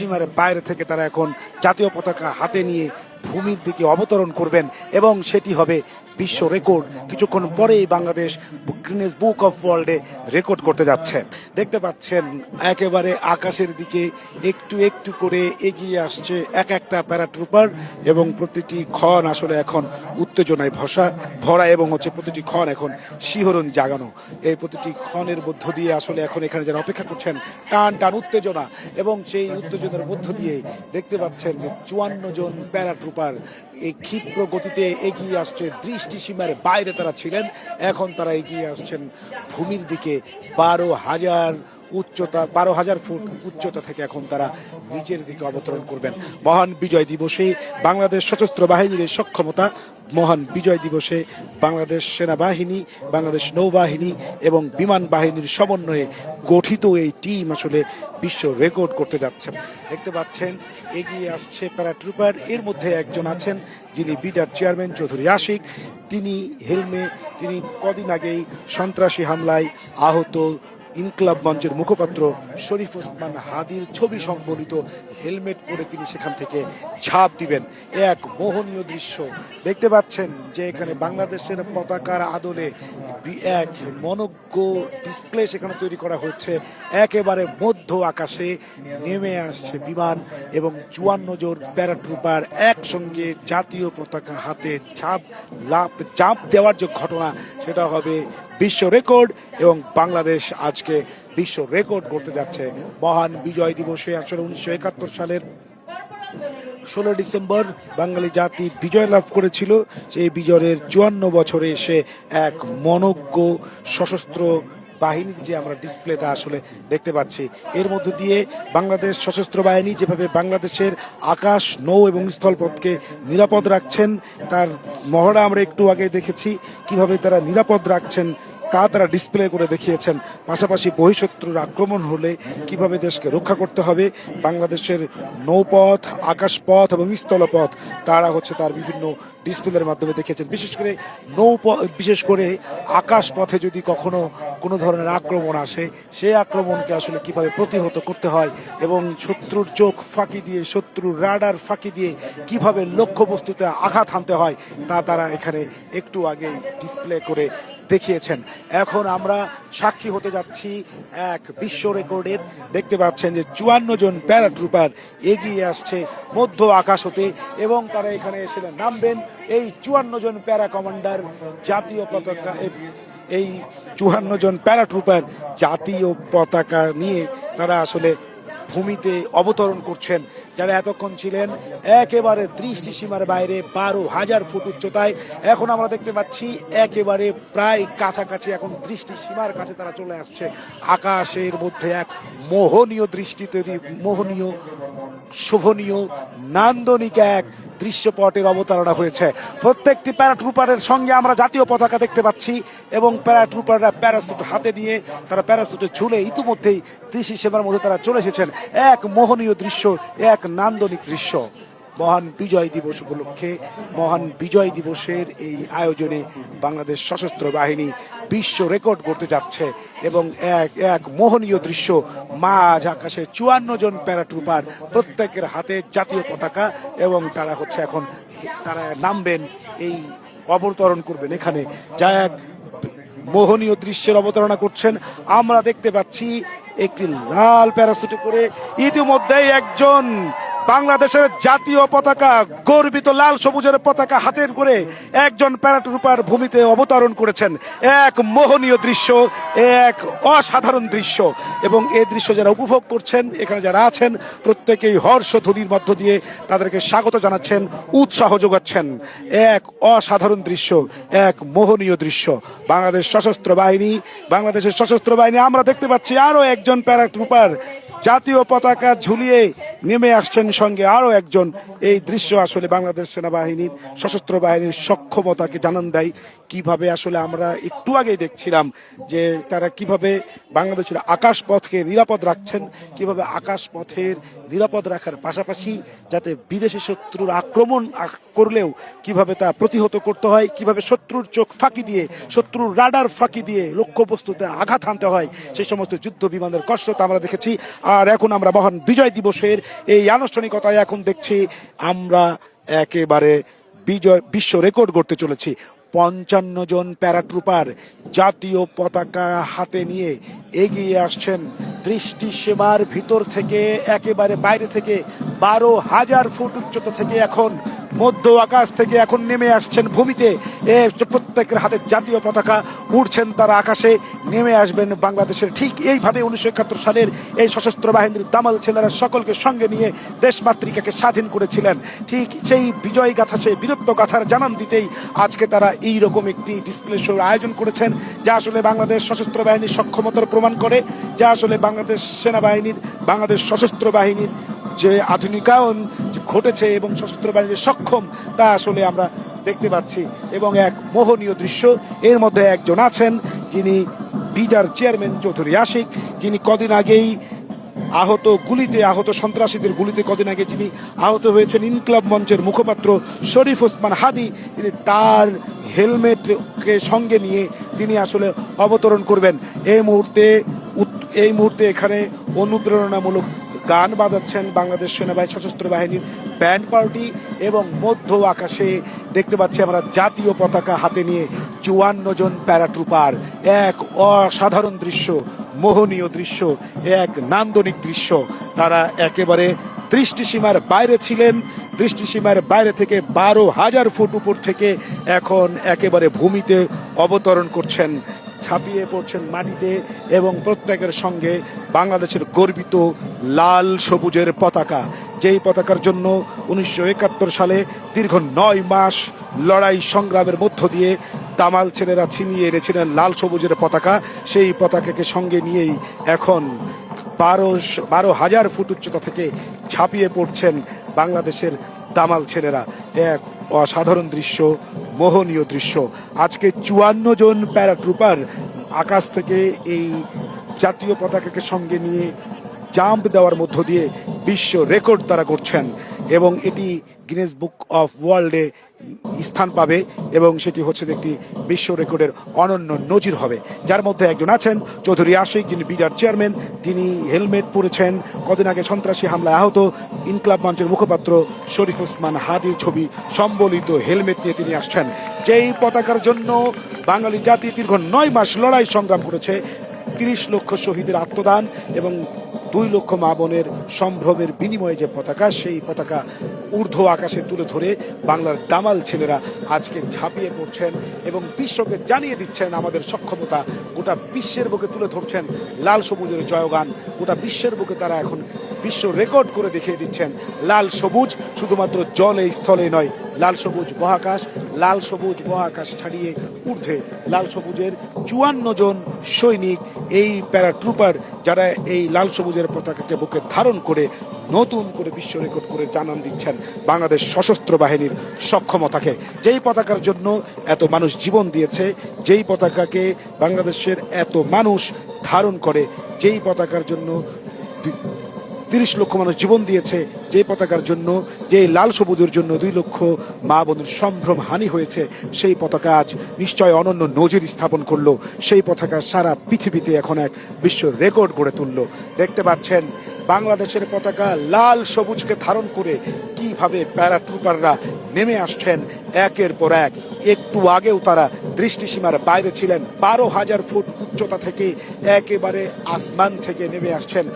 সীমার বাইরে থেকে তারা এখন জাতীয় পতাকা হাতে নিয়ে ভূমির দিকে অবতরণ করবেন এবং সেটি হবে বিশ্ব রেকর্ড কিছুক্ষণ পরেই বাংলাদেশ গ্রিনেস বুক অফ ওয়ার্ল্ডে রেকর্ড করতে যাচ্ছে। দেখতে পাচ্ছেন, একেবারে আকাশের দিকে একটু একটু করে এগিয়ে আসছে এক একটা প্যারাট্রুপার এবং প্রতিটি ক্ষণ আসলে এখন উত্তেজনায় ভসা, ভরা এবং হচ্ছে প্রতিটি ক্ষণ এখন শিহরণ জাগানো। এই প্রতিটি ক্ষণের মধ্য দিয়ে আসলে এখন এখানে যারা অপেক্ষা করছেন, টান টান উত্তেজনা এবং সেই উত্তেজনার মধ্য দিয়ে দেখতে পাচ্ছেন যে চুয়ান্ন জন প্যারাট্রুপার এই ক্ষিপ্র গতিতে এগিয়ে আসছে দৃষ্টিসীমার বাইরে তারা ছিলেন। এখন তারা এগিয়ে আসছেন ভূমির দিকে। বারো হাজার উচ্চতা, বারো হাজার ফুট উচ্চতা থেকে এখন তারা নিচের দিকে অবতরণ করবেন। মহান বিজয় দিবসে বাংলাদেশ সশস্ত্র বাহিনীর সক্ষমতা মহান বিজয় দিবসে বাংলাদেশ সেনাবাহিনী, বাংলাদেশ নৌবাহিনী এবং বিমান বাহিনীর সমন্বয়ে গঠিত এই টিম আসলে বিশ্ব রেকর্ড করতে যাচ্ছে। দেখতে পাচ্ছেন, এগিয়ে আসছে প্যারাট্রুপার। এর মধ্যে একজন আছেন যিনি বিডার চেয়ারম্যান চৌধুরী আশিক। তিনি হেলমে, তিনি কদিন আগেই সন্ত্রাসী হামলায় আহত ইনকলাব মঞ্চের মুখপাত্র শরীফ ওসমান হাদির ছবি সংবলিত হেলমেট পরে তিনি সেখান থেকে ঝাঁপ দিবেন। এক মোহনীয় দৃশ্য। দেখতে পাচ্ছেন যে এখানে বাংলাদেশের পতাকার আদলে এক মনজ্ঞ ডিসপ্লে সেখানে তৈরি করা হয়েছে। একেবারে মধ্য আকাশে নেমে আসছে বিমান এবং চুয়ান্ন জোর প্যারাট্রুপার একসঙ্গে জাতীয় পতাকা হাতে ঝাঁপ লাভ জাম্প দেওয়ার যে ঘটনা, সেটা হবে বিশ্ব রেকর্ড এবং বাংলাদেশ আজকে বিশ্ব রেকর্ড করতে যাচ্ছে। মহান বিজয় দিবসে আসলে উনিশশো একাত্তর সালের ষোলো ডিসেম্বর বাঙালি জাতি বিজয় লাভ করেছিল। সেই বিজয়ের চুয়ান্ন বছরে এসে এক মনজ্ঞ, সশস্ত্র বাহিনীর যে আমরা ডিসপ্লেটা আসলে দেখতে পাচ্ছি। এর মধ্য দিয়ে বাংলাদেশ সশস্ত্র বাহিনী যেভাবে বাংলাদেশের আকাশ, নৌ এবং স্থলপথকে নিরাপদ রাখছেন, তার মহড়া আমরা একটু আগে দেখেছি। কীভাবে তারা নিরাপদ রাখছেন তা তারা ডিসপ্লে করে দেখিয়েছেন। পাশাপাশি বহিঃশত্রুর আক্রমণ হলে কীভাবে দেশকে রক্ষা করতে হবে, বাংলাদেশের নৌপথ, আকাশপথ এবং স্থলপথ, তারা হচ্ছে তার বিভিন্ন ডিসপ্লের মাধ্যমে দেখিয়েছেন। বিশেষ করে নৌপ, বিশেষ করে আকাশ পথে যদি কখনো কোনো ধরনের আক্রমণ আসে, সেই আক্রমণকে আসলে কীভাবে প্রতিহত করতে হয় এবং শত্রুর চোখ ফাঁকি দিয়ে, শত্রুর রাডার ফাঁকি দিয়ে কীভাবে লক্ষ্যবস্তুতে আঘাত হানতে হয়, তা তারা এখানে একটু আগেই ডিসপ্লে করে দেখিয়েছেন। এখন আমরা সাক্ষী হতে যাচ্ছি এক বিশ্ব রেকর্ডের। দেখতে পাচ্ছেন যে চুয়ান্ন জন প্যারাট্রুপার এগিয়ে আসছে মধ্য আকাশ হতে এবং তারা এখানে এসে নামবেন এই চুয়ান্ন জন প্যারা কমান্ডার জাতীয় পতাকা এই চুয়ান্ন জন প্যারাট্রুপার জাতীয় পতাকা নিয়ে তারা আসলে ভূমিতে অবতরণ করছেন। যারা এতক্ষণ ছিলেন, একেবারে দৃষ্টি সীমার বাইরে বারো হাজার ফুট উচ্চতায়, এখন আমরা দেখতে পাচ্ছি একেবারে প্রায় কাছাকাছি এখন দৃষ্টি সীমার কাছে তারা চলে আসছে। আকাশের মধ্যে এক মোহনীয় দৃষ্টি তৈরি, মোহনীয়, শোভনীয়, নান্দনিক এক দৃশ্যপটের অবতারণা হয়েছে। প্রত্যেকটি প্যারাট্রুপারের সঙ্গে আমরা জাতীয় পতাকা দেখতে পাচ্ছি এবং প্যারাট্রুপাররা প্যারাসুট হাতে নিয়ে, তারা প্যারাসুটে ঝুলে ইতিমধ্যেই দৃষ্টি সেবার মধ্যে তারা চলে এসেছেন। এক মোহনীয় দৃশ্য, এক নান্দনিক দৃশ্য। মহান বিজয় দিবস উপলক্ষে, মহান বিজয় দিবসের এই আয়োজনে বাংলাদেশ সশস্ত্র বাহিনী বিশ্ব রেকর্ড করতে যাচ্ছে এবং এক এক মোহনীয় দৃশ্য, মাঝ আকাশে চুয়ান্ন জন প্যারাট্রুপার প্রত্যেকের হাতে জাতীয় পতাকা এবং তারা হচ্ছে এখন, তারা নামবেন এই অবতরণ করবেন এখানে। যা এক মোহনীয় দৃশ্যের অবতারণা করছেন। আমরা দেখতে পাচ্ছি একটি লাল প্যারাসুটে করে ইতিমধ্যেই একজন বাংলাদেশের জাতীয় পতাকা, গর্বিত লাল সবুজের পতাকা হাতের করে একজন প্যারাট্রুপার ভূমিতে অবতরণ করেছেন। এক মোহনীয় দৃশ্য, এক অসাধারণ দৃশ্য। এবং এই দৃশ্য যারা উপভোগ করছেন, এখানে যারা আছেন, প্রত্যেকেই হর্ষধ্বনির মধ্য দিয়ে তাদেরকে স্বাগত জানাচ্ছেন, উৎসাহ যোগাচ্ছেন। এক অসাধারণ দৃশ্য, এক মোহনীয় দৃশ্য। বাংলাদেশ সশস্ত্র বাহিনী, বাংলাদেশের সশস্ত্র বাহিনী, আমরা দেখতে পাচ্ছি আরও একজন প্যারাট্রুপার। জাতীয় পতাকা ঝুলিয়ে নেমে আসছেন সঙ্গে আরও একজন। এই দৃশ্য আসলে বাংলাদেশ সেনাবাহিনীর সশস্ত্র বাহিনীর সক্ষমতাকে জানান দেয়। কীভাবে আসলে আমরা একটু আগেই দেখছিলাম যে তারা কীভাবে বাংলাদেশের আকাশ পথকে নিরাপদ রাখছেন, কীভাবে আকাশ পথের নিরাপদ রাখার পাশাপাশি যাতে বিদেশি শত্রুর আক্রমণ করলেও কীভাবে তা প্রতিহত করতে হয়, কীভাবে শত্রুর চোখ ফাঁকি দিয়ে, শত্রুর রাডার ফাঁকি দিয়ে লক্ষ্যবস্তুতে আঘাত হানতে হয় সেই সমস্ত যুদ্ধ বিমানের কষ্টতা আমরা দেখেছি। আর এখন আমরা মহান বিজয় দিবসের এই আনুষ্ঠানিকতায় এখন দেখছি আমরা একেবারে বিজয়, বিশ্ব রেকর্ড করতে চলেছি। পঞ্চান্ন জন প্যারাট্রুপার জাতীয় পতাকা হাতে নিয়ে এগিয়ে আসছেন দৃষ্টি সীমার ভিতর থেকে, একেবারে বাইরে থেকে, বারো হাজার ফুট উচ্চতা থেকে এখন, মধ্য আকাশ থেকে এখন নেমে আসছেন ভূমিতে। এ প্রত্যেকের হাতে জাতীয় পতাকা উঠছেন তারা আকাশে, নেমে আসবেন বাংলাদেশের। ঠিক এইভাবে উনিশশো একাত্তর সালের এই সশস্ত্র বাহিনীর দামাল ছেলেরা সকলকে সঙ্গে নিয়ে দেশমাতৃকাকে স্বাধীন করেছিলেন। ঠিক সেই বিজয় গাথা, সেই বীরত্ব গাথার জানান দিতেই আজকে তারা এই রকম একটি ডিসপ্লে শোর আয়োজন করেছেন, যা আসলে বাংলাদেশ সশস্ত্র বাহিনীর সক্ষমতার প্রমাণ করে যা আসলে বাংলাদেশ সেনাবাহিনীর, বাংলাদেশ সশস্ত্র বাহিনীর যে আধুনিকায়ন ঘটেছে এবং সশস্ত্র বাহিনীর সক্ষম, তা আসলে আমরা দেখতে পাচ্ছি। এবং এক মোহনীয় দৃশ্য, এর মধ্যে একজন আছেন যিনি বিডার চেয়ারম্যান চৌধুরী আশিক, যিনি কদিন আগেই আহত গুলিতে, আহত সন্ত্রাসীদের গুলিতে কদিন আগে যিনি আহত হয়েছেন ইনকলাব মঞ্চের মুখপাত্র শরীফ ওসমান হাদি, তিনি তার হেলমেটকে সঙ্গে নিয়ে তিনি আসলে অবতরণ করবেন। এই মুহূর্তে এই মুহূর্তে এখানে অনুপ্রেরণামূলক গান বাজাচ্ছেন বাংলাদেশ সেনাবাহিনী সশস্ত্র বাহিনীর ব্যান্ড পার্টি এবং মধ্য আকাশে দেখতে পাচ্ছি আমরা জাতীয় পতাকা হাতে নিয়ে চুয়ান্ন জন প্যারাট্রুপার। এক অসাধারণ দৃশ্য, মোহনীয় দৃশ্য, এক নান্দনিক দৃশ্য। তারা একেবারে দৃষ্টিসীমার বাইরে ছিলেন। দৃষ্টিসীমার বাইরে থেকে বারো হাজার ফুট উপর থেকে এখন একেবারে ভূমিতে অবতরণ করছেন ছাপিয়ে পড়ছেন মাটিতে এবং প্রত্যেকের সঙ্গে বাংলাদেশের গর্বিত লাল সবুজের পতাকা। যেই পতাকার জন্য উনিশশো একাত্তর সালে দীর্ঘ নয় মাস লড়াই সংগ্রামের মধ্য দিয়ে তামাল ছেলেরা ছিনিয়ে এনেছিলেন লাল সবুজের পতাকা, সেই পতাকাকে সঙ্গে নিয়েই এখন বারো বারো হাজার ফুট উচ্চতা থেকে ঝাঁপিয়ে পড়ছেন বাংলাদেশের দামাল ছেলেরা। এক অসাধারণ দৃশ্য, মোহনীয় দৃশ্য। আজকে চুয়ান্ন জন প্যারাট্রুপার আকাশ থেকে এই জাতীয় পতাকাকে সঙ্গে নিয়ে জাম্প দেওয়ার মধ্য দিয়ে বিশ্ব রেকর্ড তারা করছেন এবং এটি গিনেস বুক অফ ওয়ার্ল্ডে স্থান পাবে এবং সেটি হচ্ছে একটি বিশ্ব রেকর্ডের অনন্য নজির হবে। যার মধ্যে একজন আছেন চৌধুরী আশিক, যিনি বিডার চেয়ারম্যান, তিনি হেলমেট পরেছেন, কদিন আগে সন্ত্রাসী হামলায় আহত ইনকলাব মঞ্চের মুখপাত্র শরীফ ওসমান হাদির ছবি সম্বলিত হেলমেট নিয়ে তিনি আসছেন। যেই পতাকার জন্য বাঙালি জাতি দীর্ঘ নয় মাস লড়াই সংগ্রাম করেছে, তিরিশ লক্ষ শহীদের আত্মদান এবং দুই লক্ষ মা বোনের সম্ভ্রমের বিনিময়ে যে পতাকা, সেই পতাকা ঊর্ধ্ব আকাশে তুলে ধরে বাংলার দামাল ছেলেরা আজকে ঝাঁপিয়ে পড়ছেন এবং বিশ্বকে জানিয়ে দিচ্ছেন আমাদের সক্ষমতা। গোটা বিশ্বের বুকে তুলে ধরছেন লাল সবুজের জয়গান। গোটা বিশ্বের বুকে তারা এখন বিশ্ব রেকর্ড করে দেখিয়ে দিচ্ছেন। লাল সবুজ শুধুমাত্র জলে স্থলে নয় লাল সবুজ মহাকাশ, লাল সবুজ মহাকাশ ছাড়িয়ে ঊর্ধ্বে। লাল সবুজের চুয়ান্ন জন সৈনিক এই প্যারাট্রুপার যারা এই লাল সবুজের পতাকাকে বুকে ধারণ করে নতুন করে বিশ্ব রেকর্ড করে জানান দিচ্ছেন বাংলাদেশ সশস্ত্র বাহিনীর সক্ষমতাকে। যেই পতাকার জন্য এত মানুষ জীবন দিয়েছে, যেই পতাকাকে বাংলাদেশের এত মানুষ ধারণ করে, যেই পতাকার জন্য তিরিশ লক্ষ মানুষ জীবন দিয়েছে যে পতাকার জন্য, যে লাল সবুজের জন্য দুই লক্ষ মা বোনের সম্ভ্রম হানি হয়েছে, সেই পতাকা আজ নিশ্চয় অনন্য নজির স্থাপন করল। সেই পতাকা সারা পৃথিবীতে এখন এক বিশ্ব রেকর্ড গড়ে তুললো। দেখতে পাচ্ছেন, বাংলাদেশের পতাকা লাল সবুজকে ধারণ করে কীভাবে প্যারাট্রুপাররা নেমে আসছেন একের পর এক। একটু আগেও তারা দৃষ্টিসীমার বাইরে ছিলেন। বারো হাজার ফুট উচ্চতা থেকে একেবারে আসমান থেকে নেমে আসছেন।